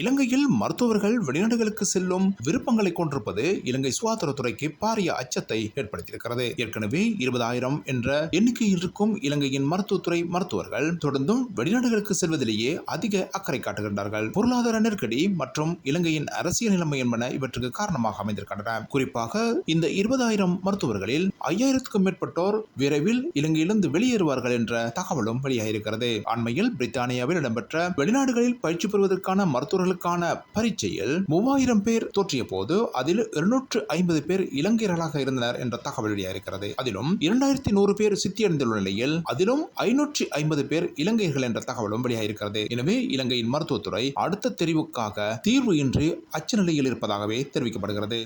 இலங்கையில் மருத்துவர்கள் வெளிநாடுகளுக்கு செல்லும் விருப்பங்களை கொண்டிருப்பது இலங்கை சுகாதாரத்துறைக்கு பாரிய அச்சத்தை ஏற்படுத்தியிருக்கிறது. ஏற்கனவே இருபதாயிரம் என்ற எண்ணிக்கையில் இருக்கும் இலங்கையின் மருத்துவத்துறை மருத்துவர்கள் தொடர்ந்தும் வெளிநாடுகளுக்கு செல்வதிலேயே அதிக அக்கறை காட்டுகின்றார்கள். பொருளாதார நெருக்கடி மற்றும் இலங்கையின் அரசியல் நிலைமை என்பன இவற்றுக்கு காரணமாக அமைந்திருக்கின்றன. குறிப்பாக இந்த இருபதாயிரம் மருத்துவர்களில் ஐயாயிரத்துக்கும் மேற்பட்டோர் விரைவில் இலங்கையிலிருந்து வெளியேறுவார்கள் என்ற தகவலும் வெளியாகியிருக்கிறது. அண்மையில் பிரித்தானியாவில் இடம்பெற்ற வெளிநாடுகளில் பயிற்சி பெறுவதற்கான மருத்துவர்களுக்கான பரீட்சையில் மூவாயிரம் பேர் தோற்றிய போது அதில் இருநூற்று ஐம்பது பேர் இலங்கையர்களாக இருந்தனர் என்ற தகவல் வெளியாகிறது அதிலும் இரண்டாயிரத்தி நூறு பேர் சித்தியடைந்துள்ள நிலையில் அதிலும் ஐநூற்றி ஐம்பது பேர் இலங்கையர்கள் என்ற தகவலும் வெளியாகிறது எனவே இலங்கையின் மருத்துவத்துறை அடுத்த தெரிவுக்காக தீர்வு இன்றி அச்ச நிலையில் இருப்பதாகவே தெரிவிக்கப்படுகிறது.